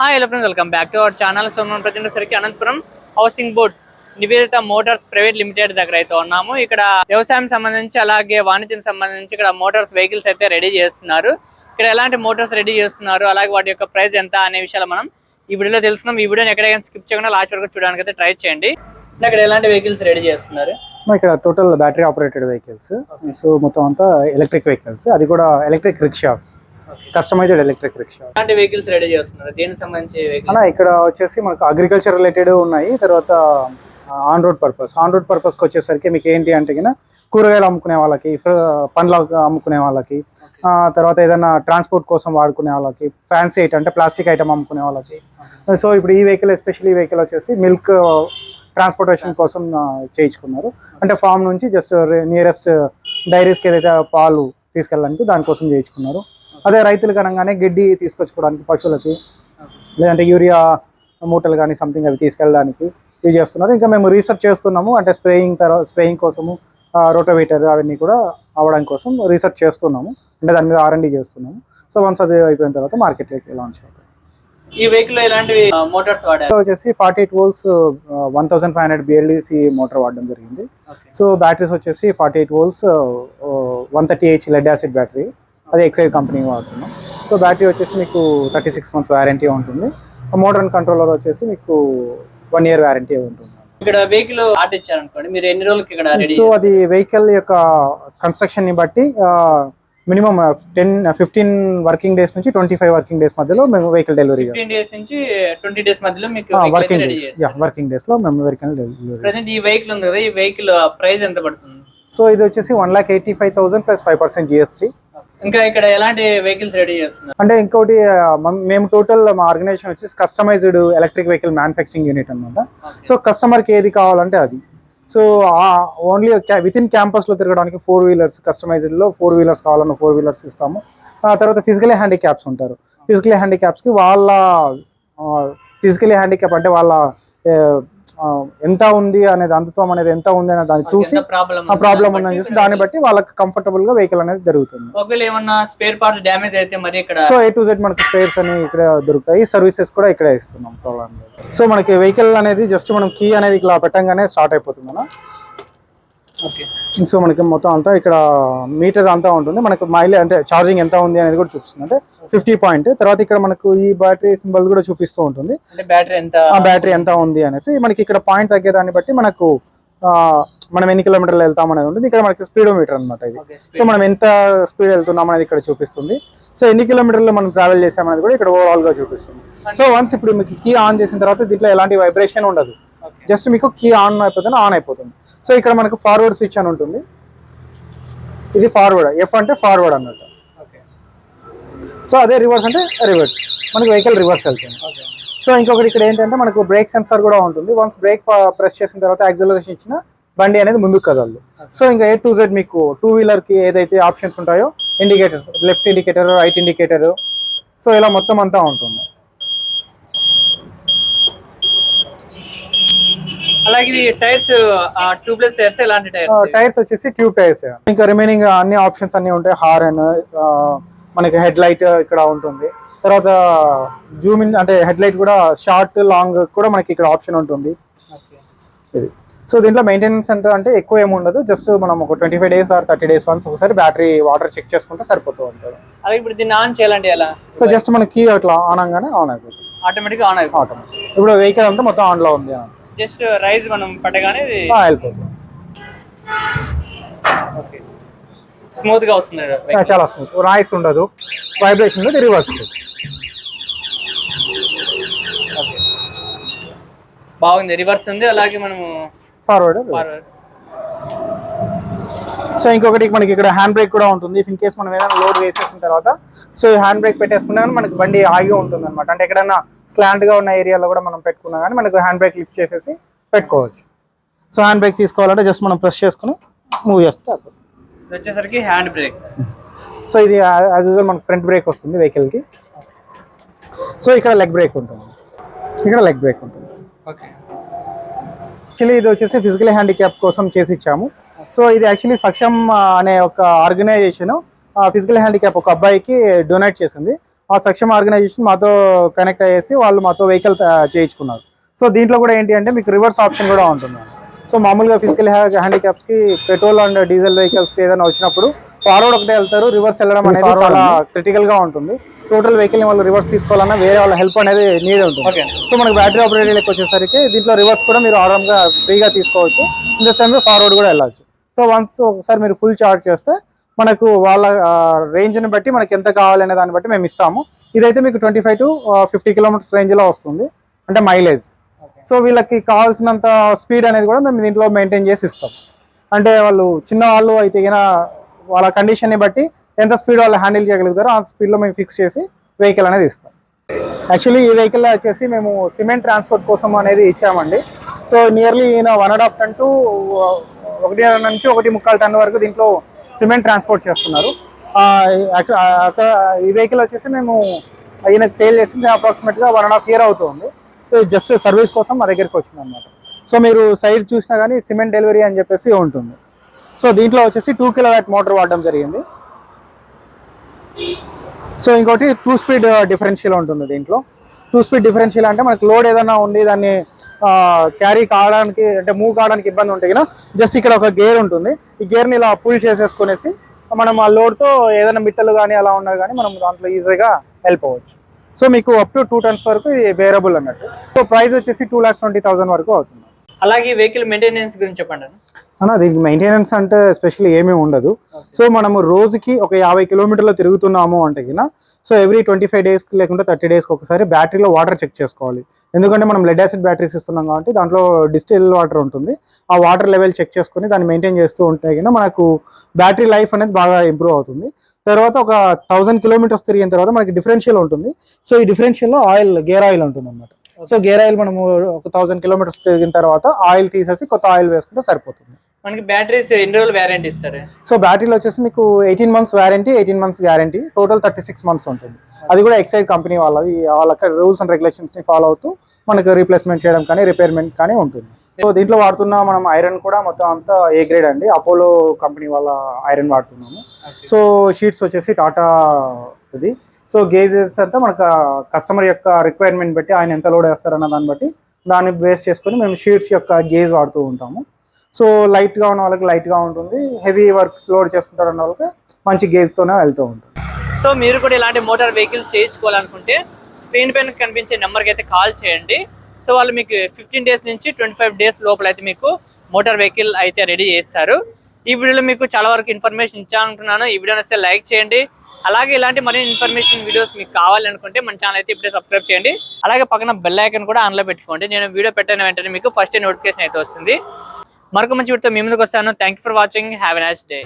Hi hello friends welcome back to our channel so మనం present సరికి Anantapur housing board Nivedita motors private limited దగ్గర అయితే ఉన్నాము. ఇక్కడ వ్యవసాయం సంబంధించి అలాగే వాణిజ్యం సంబంధించి ఇక్కడ మోటార్స్ వెహికల్స్ అయితే రెడీ చేస్తున్నారు. ఇక్కడ ఎలాంటి మోటార్స్ రెడీ చేస్తున్నారు అలాగే వాటి యొక్క ప్రైస్ ఎంత అనే విషయాలు మనం ఈ వీడియోలో తెలుసుకున్నాం ఈ వీడియోని ఎక్కడైనా స్కిప్ చేయకుండా లాస్ట్ వరకు చూడడానికి అయితే ట్రై చేయండి. ఇక్కడ ఎలాంటి వెహికల్స్ రెడీ చేస్తున్నారు? ఇక్కడ total battery operated vehicles so మొత్తం అంతా ఎలక్ట్రిక్ వెహికల్స్ అది కూడా electric rickshaws customized electric rickshaws ఎలాంటి వెహికల్స్ రెడీ చేస్తున్నారు? దేనికి సంబంధించి అలా ఇక్కడ వచ్చేసి మనకు అగ్రికల్చర్ రిలేటెడ్ ఉన్నాయి. తర్వాత on road purpose on road పర్పస్కి వచ్చేసరికి మీకు ఏంటి అంటే కింద కూరగాయలు అమ్ముకునే వాళ్ళకి పండ్లు అమ్ముకునే వాళ్ళకి తర్వాత ఏదైనా ట్రాన్స్పోర్ట్ కోసం వాడుకునే వాళ్ళకి ఫ్యాన్సీ ఐటమ్ అంటే ప్లాస్టిక్ ఐటమ్ అమ్ముకునే వాళ్ళకి. సో ఇప్పుడు ఈ వెహికల్ ఎస్పెషల్లీ ఈ వెహికల్ వచ్చేసి మిల్క్ ట్రాన్స్పోర్టేషన్ కోసం చేయించుకున్నారు. అంటే ఫామ్ నుంచి జస్ట్ నియరెస్ట్ డైరీస్కి ఏదైతే పాలు తీసుకెళ్ళడానికి దానికోసం చేయించుకున్నారు. అదే రైతులకు అనగానే గడ్డి తీసుకొచ్చుకోవడానికి పశువులకి లేదంటే యూరియా మూటలు కానీ సంథింగ్ అవి తీసుకెళ్ళడానికి యూజ్ చేస్తున్నారు. ఇంకా మేము రీసెర్చ్ చేస్తున్నాము అంటే స్ప్రేయింగ్ తర్వాత స్ప్రేయింగ్ కోసము రోటోవేటర్ అవన్నీ కూడా అవ్వడం కోసం రీసెర్చ్ చేస్తున్నాము. అంటే దాని మీద ఆర్ఎండి చేస్తున్నాము. సో వన్స్ అది అయిపోయిన తర్వాత మార్కెట్లోకి లాంచ్ అవుతాయి. ఈ వెహికల్ మోటార్స్ వాడారు? వచ్చేసి forty eight volts one thousand five hundred BLDC motor వాడడం జరిగింది. సో బ్యాటరీస్ వచ్చేసి forty eight volts one thirty H lead acid battery అది ఎక్సైడ్ కంపెనీ వాడుతున్నాం. సో బ్యాటరీ వచ్చేసి మీకు థర్టీ సిక్స్ మంత్స్ వారంటీ ఉంటుంది అండ్ కంట్రోలర్ వచ్చేసి మీకు వన్ ఇయర్ వారంటీ ఉంటుంది. ఇక్కడ వెహికల్ ఆర్డర్ ఇచ్చారనుకోండి మీరు ఎన్ని రోజులకి ఇక్కడ రెడీ సో అది వెహికల్ యొక్క కన్స్ట్రక్షన్ని బట్టి minimum ten fifteen working days నుంచి ట్వంటీ ఫైవ్ వర్కింగ్ డేస్ మధ్యలో మేము వెహికల్ డెలివరీ డేస్ నుంచి ట్వంటీ డేస్ మధ్యలో మీకు వర్కింగ్ డేస్ వర్కింగ్ డేస్లో మేము వెహికల్ డెలివరీ ప్రజెంట్ ఈ వెహికల్ ఉంది కదా ఈ వెహికల్ ప్రైస్ ఎంత పడుతుంది? సో ఇది వచ్చేసి one lakh eighty five thousand plus five percent GST ఇంకా ఇక్కడ ఎలాంటి వెహికల్స్ రెడీ చేస్తున్నారు? అంటే ఇంకోటి మేము టోటల్ మా ఆర్గనైజేషన్ వచ్చేసి customised electric vehicle manufacturing unit అనమాట సో కస్టమర్కి ఏది కావాలంటే అది. సో ఓన్లీ విత్ ఇన్ క్యాంపస్లో తిరగడానికి ఫోర్ వీలర్స్ కస్టమైజ్డ్లో ఫోర్ వీలర్స్ కావాలన్న ఫోర్ వీలర్స్ ఇస్తాము. ఆ తర్వాత ఫిజికలీ హ్యాండిక్యాప్స్ ఉంటారు. ఫిజికలీ హ్యాండిక్యాప్స్కి వాళ్ళ ఫిజికలీ హ్యాండిక్యాప్ అంటే వాళ్ళ ఎంత ఉంది అనేది అందుత్వం అనేది ఎంత ఉంది అనేది దాన్ని చూసి ఆ ప్రాబ్లం ఉందని చూసి దాన్ని బట్టి వాళ్ళకి కంఫర్టబుల్గా వెహికల్ అనేది జరుగుతుంది. ఒకవేళ ఏమన్నా స్పేర్ పార్ట్స్ డ్యామేజ్ అయితే మరి ఇక్కడ సో ఏ టు జెడ్ మనకి స్పేర్స్ అని ఇక్కడ దొరుకుతాయి. సర్వీసెస్ కూడా ఇక్కడే ఇస్తున్నాం. ప్రాబ్లం సో మనకి వెహికల్ అనేది జస్ట్ మనం కీ అనేది ఇలా పెట్టంగానే స్టార్ట్ అయిపోతుంది సో మనకి మొత్తం అంతా ఇక్కడ మీటర్ అంతా ఉంటుంది. మనకి మైలేజ్ అంటే ఛార్జింగ్ ఎంత ఉంది అనేది కూడా చూపిస్తుంది. అంటే ఫిఫ్టీ పాయింట్ తర్వాత ఇక్కడ మనకు ఈ బ్యాటరీ సింబల్ కూడా చూపిస్తూ ఉంటుంది. బ్యాటరీ ఎంత ఆ బ్యాటరీ ఎంత ఉంది అనేసి మనకి ఇక్కడ పాయింట్ తగ్గేదాన్ని బట్టి మనకు ఆ, మనం ఎన్ని కిలోమీటర్లు వెళ్తాం అనేది ఉంటుంది. ఇక్కడ మనకి స్పీడోమీటర్ అనమాట ఇది. సో మనం ఎంత స్పీడ్ వెళ్తున్నాం అనేది ఇక్కడ చూపిస్తుంది. సో ఎన్ని కిలోమీటర్లు మనం ట్రావెల్ చేసామనేది కూడా ఇక్కడ ఓవరాల్గా చూపిస్తుంది. సో వన్స్ ఇప్పుడు మీకు కీ ఆన్ చేసిన తర్వాత దీంట్లో ఎలాంటి వైబ్రేషన్ ఉండదు. జస్ట్ మీకు కీ ఆన్ అయిపోతుంది ఆన్ అయిపోతుంది. సో ఇక్కడ మనకు ఫార్వర్డ్ స్విచ్ అని ఉంటుంది. ఇది ఫార్వర్డ్ ఎఫ్ అంటే ఫార్వర్డ్ అన్నట్టు. ఓకే సో అదే రివర్స్ అంటే రివర్స్ మనకి వెహికల్ రివర్స్ వెళ్తుంది. సో ఇంకొకటి ఇక్కడ ఏంటంటే మనకు బ్రేక్ సెన్సార్ కూడా ఉంటుంది. వన్స్ బ్రేక్ ప్రెస్ చేసిన తర్వాత యాక్సిలరేషన్ ఇచ్చిన బండి అనేది ముందుకు కదలదు. సో ఇంకా ఏ టు జెడ్ మీకు టూ వీలర్కి ఏదైతే ఆప్షన్స్ ఉంటాయో indicators left indicator right indicator so ఇలా మొత్తం అంతా ఉంటుంది. అలాగే ఇవి టైర్స్ ట్యూబ్లెస్ టైర్స్ ఎలాంటి టైర్స్? టైర్స్ వచ్చేసి ట్యూబ్ టైర్స్. ఇంకా రిమైనింగ్ అన్ని ఆప్షన్స్ అన్ని ఉంటాయి. హార్న్ మనకి హెడ్ లైట్ ఇక్కడ ఉంటుంది. తర్వాత జూమ్ ఇన్ అంటే హెడ్ లైట్ కూడా షార్ట్ లాంగ్ కూడా మనకి ఇక్కడ ఆప్షన్ ఉంటుంది. ఇది. సో దీంట్లో మెయింటెనెన్స్ సెంటర్ అంటే ఎక్కువ ఏమి ఉండదు. జస్ట్ మనం ఒక twenty five days or thirty days once ఒకసారి బ్యాటరీ వాటర్ చెక్ చేసుకుంటే సరిపోతూ ఉంటుంది. అలాగే ఇప్పుడు దీన్ని ఆన్ చేయాలంటే ఎలా? సో జస్ట్ మన కీ అట్లా ఆన్ అనగానే ఆన్ అయిపోతుంది. ఆటోమేటిక్ ఆన్ అయిపోతుంది. ఆటోమేటిక్ ఇప్పుడు వెహికల్ అంతా మొత్తం ఆన్లో ఉంది జస్ట్ రైజ్ మనం పట్టగానే వెళ్ళిపోతుంది. స్మూత్గా వస్తుంది చాలా స్మూత్. నాయిస్ ఉండదు. వైబ్రేషన్ ఉండదు రివర్స్ బాగుంది రివర్స్ ఉంది అలాగే మనము ఫార్వర్డ్ forward. సో ఇంకొకటి మనకి ఇక్కడ హ్యాండ్ బ్రేక్ కూడా ఉంటుంది. ఇన్ కేస్ మనం ఏదైనా లోడ్ వేసేసిన తర్వాత సో హ్యాండ్ బ్రేక్ పెట్టేసుకున్నా కానీ మనకి బండి ఆగి ఉంటుంది అనమాట అంటే ఎక్కడైనా స్లాంట్గా ఉన్న ఏరియాలో కూడా మనం పెట్టుకున్నా కానీ మనకు హ్యాండ్ బ్రేక్ లిఫ్ట్ చేసేసి పెట్టుకోవచ్చు. సో హ్యాండ్ బ్రేక్ తీసుకోవాలంటే జస్ట్ మనం ప్రెస్ చేసుకుని మూవ్ చేస్తే వచ్చేసరికి హ్యాండ్ బ్రేక్ సో ఇది యాజ్ యూజువల్ మనకు ఫ్రంట్ బ్రేక్ వస్తుంది వెహికల్కి. సో ఇక్కడ లెగ్ బ్రేక్ ఉంటుంది. ఇక్కడ లెగ్ బ్రేక్ ఉంటుంది. ఓకే యాక్చువల్లీ ఇది వచ్చేసి ఫిజికల్ హ్యాండిక్యాప్ కోసం చేసి ఇచ్చాము. సో ఇది యాక్చువల్లీ సక్షం ఆ, అనే ఒక ఆర్గనైజేషన్ ఫిజికల్ హ్యాండిక్యాప్ ఒక అబ్బాయికి డొనేట్ చేసింది. ఆ సక్షమ ఆర్గనైజేషన్ మాతో కనెక్ట్ అయ్యేసి వాళ్ళు మాతో వెహికల్ చేయించుకున్నారు. సో దీంట్లో కూడా ఏంటి అంటే మీకు రివర్స్ ఆప్షన్ కూడా ఉంటుంది సో మామూలుగా ఫిజికల్ హ్యాండిక్యాప్స్కి పెట్రోల్ అండ్ డీజిల్ వెహికల్స్కి ఏదైనా వచ్చినప్పుడు ఫార్వర్డ్ ఒకటే వెళ్తారు. రివర్స్ వెళ్ళడం అనేది చాలా క్రిటికల్గా ఉంటుంది. టోటల్ వెహికల్ వాళ్ళు రివర్స్ తీసుకోవాలన్నా వేరే వాళ్ళ హెల్ప్ అనేది నీడ్ ఉంటుంది. సో మనకి బ్యాటరీ ఆపరేటెడ్ వచ్చేసరికి దీంట్లో రివర్స్ కూడా మీరు ఆరామ్గా ఫ్రీగా తీసుకోవచ్చు. ఇన్ ద సేమ్ ఫార్వర్డ్ కూడా వెళ్ళచ్చు. సో వన్స్ ఒకసారి మీరు ఫుల్ చార్జ్ చేస్తే మనకు వాళ్ళ రేంజ్ని బట్టి మనకి ఎంత కావాలనే దాన్ని బట్టి మేము ఇస్తాము. ఇదైతే మీకు twenty five to fifty kilometres రేంజ్లో వస్తుంది. అంటే మైలేజ్ సో వీళ్ళకి కావాల్సినంత స్పీడ్ అనేది కూడా మేము దీంట్లో మెయింటైన్ చేసి ఇస్తాం. అంటే వాళ్ళు చిన్న వాళ్ళు అయితే వాళ్ళ కండిషన్ని బట్టి ఎంత స్పీడ్ వాళ్ళు హ్యాండిల్ చేయగలుగుతారో ఆ స్పీడ్లో మేము ఫిక్స్ చేసి వెహికల్ అనేది ఇస్తాం. యాక్చువల్లీ ఈ వెహికల్ వచ్చేసి మేము సిమెంట్ ట్రాన్స్పోర్ట్ కోసం అనేది ఇచ్చామండి. సో నియర్లీ ఈయన one and half ton to ఒకటి నుంచి ఒకటి ముక్కాలు టన్ వరకు దీంట్లో సిమెంట్ ట్రాన్స్పోర్ట్ చేస్తున్నారు. ఈ వెహికల్ వచ్చేసి మేము ఈయనకు సేల్ చేసింది అప్రాక్సిమేట్గా వన్ అండ్ హాఫ్ ఇయర్ అవుతుంది. సో జస్ట్ సర్వీస్ కోసం మా దగ్గరికి వచ్చింది అనమాట సో మీరు సైడ్ చూసినా కానీ సిమెంట్ డెలివరీ అని చెప్పేసి ఉంటుంది. సో దీంట్లో వచ్చేసి టూ కిలో వ్యాట్ మోటార్ వాడడం జరిగింది. సో ఇంకోటి టూ స్పీడ్ డిఫరెన్షియల్ ఉంటుంది దీంట్లో. టూ స్పీడ్ డిఫరెన్షియల్ అంటే మనకి లోడ్ ఏదైనా ఉంది దాన్ని క్యారీ కావడానికి అంటే మూవ్ కావడానికి ఇబ్బంది ఉంటాయి కదా జస్ట్ ఇక్కడ ఒక గేర్ ఉంటుంది. ఈ గేర్ని ఇలా పుల్ చేసేసుకునేసి మనం ఆ లోడ్తో ఏదైనా మిట్టలు కానీ అలా ఉన్నా కానీ మనం దాంట్లో ఈజీగా హెల్ప్ అవ్వచ్చు. సో మీకు అప్ టు టూ టన్స్ వరకు ఇది వేరబుల్ అన్నట్టు. సో ప్రైస్ వచ్చేసి టూ ల్యాక్స్ ట్వంటీ థౌసండ్ వరకు అవుతుంది. అలాగే వెహికల్ మెయింటెనెన్స్ గురించి చెప్పండి అన్న. దీనికి మెయింటెనెన్స్ అంటే ఎస్పెషల్లీ ఏమీ ఉండదు. సో మనము రోజుకి ఒక యాభై కిలోమీటర్లు తిరుగుతున్నాము అంటే గిన సో ఎవ్రీ ట్వంటీ ఫైవ్ డేస్కి లేకుంటే థర్టీ డేస్కి ఒకసారి బ్యాటరీలో వాటర్ చెక్ చేసుకోవాలి. ఎందుకంటే మనం లెడ్ యాసిడ్ బ్యాటరీస్ ఇస్తున్నాం కాబట్టి దాంట్లో డిస్టిల్ వాటర్ ఉంటుంది. ఆ వాటర్ లెవెల్ చెక్ చేసుకుని దాన్ని మెయింటైన్ చేస్తూ ఉంటే గిన మనకు బ్యాటరీ లైఫ్ అనేది బాగా ఇంప్రూవ్ అవుతుంది. తర్వాత ఒక థౌసండ్ కిలోమీటర్స్ తిరిగిన తర్వాత మనకి డిఫరెన్షియల్ ఉంటుంది. సో ఈ డిఫరెన్షియల్లో ఆయిల్ గేర్ ఆయిల్ ఉంటుంది అనమాట సో గేర్ ఆయిల్ మనము ఒక థౌసండ్ కిలోమీటర్స్ తిరిగిన తర్వాత ఆయిల్ తీసేసి కొత్త ఆయిల్ వేసుకుంటే సరిపోతుంది. మనకి బ్యాటరీస్ ఎన్ని రోజులు వ్యారంటీ ఇస్తారు సో బ్యాటరీలో వచ్చేసి మీకు eighteen months warranty eighteen months guarantee total thirty six months ఉంటుంది. అది కూడా ఎక్సైడ్ కంపెనీ వాళ్ళది వాళ్ళ రూల్స్ అండ్ రెగ్యులేషన్స్ని ఫాలో అవుతూ మనకు రీప్లేస్మెంట్ చేయడం కానీ రిపేర్మెంట్ కానీ ఉంటుంది. సో దీంట్లో వాడుతున్న మనం ఐరన్ కూడా మొత్తం అంతా ఏ గ్రేడ్ అండి. అపోలో కంపెనీ వాళ్ళ ఐరన్ వాడుతున్నాము. సో షీట్స్ వచ్చేసి టాటా ఇది. సో గేజెస్ అంతా మనకు కస్టమర్ యొక్క రిక్వైర్మెంట్ బట్టి ఆయన ఎంత లోడ్ వేస్తారన్న దాన్ని బట్టి దాన్ని బేస్ చేసుకొని మేము షీట్స్ యొక్క గేజ్ వాడుతూ ఉంటాము. సో లైట్గా ఉన్న వాళ్ళకి లైట్గా ఉంటుంది. హెవీ వర్క్ లోడ్ చేసుకుంటారు అన్న వాళ్ళకి మంచి గేజ్తోనే వెళ్తూ ఉంటుంది. సో మీరు కూడా ఇలాంటి మోటార్ వెహికల్ చేయించుకోవాలనుకుంటే స్క్రీన్ పైన కనిపించే నెంబర్కి అయితే కాల్ చేయండి. సో వాళ్ళు మీకు ఫిఫ్టీన్ డేస్ నుంచి ట్వంటీ ఫైవ్ డేస్ లోపల అయితే మీకు మోటార్ వెహికల్ అయితే రెడీ చేస్తారు. ఈ వీడియోలో మీకు చాలా వరకు ఇన్ఫర్మేషన్ ఇచ్చానుకుంటున్నాను ఈ వీడియోని వస్తే లైక్ చేయండి. అలాగే ఇలాంటి మరిన్ని ఇన్ఫర్మేషన్ వీడియోస్ మీకు కావాలనుకుంటే మన ఛానల్ అయితే ఇప్పుడే సబ్స్క్రైబ్ చేయండి. అలాగే పక్కన బెల్ ఐకన్ కూడా ఆన్లో పెట్టుకోండి. నేను వీడియో పెట్టిన వెంటనే మీకు ఫస్ట్ నోటిఫికేషన్ అయితే వస్తుంది. మరొక మంచి వీడితో మీ ముందుకు వస్తాను. Thank for watching have a nice day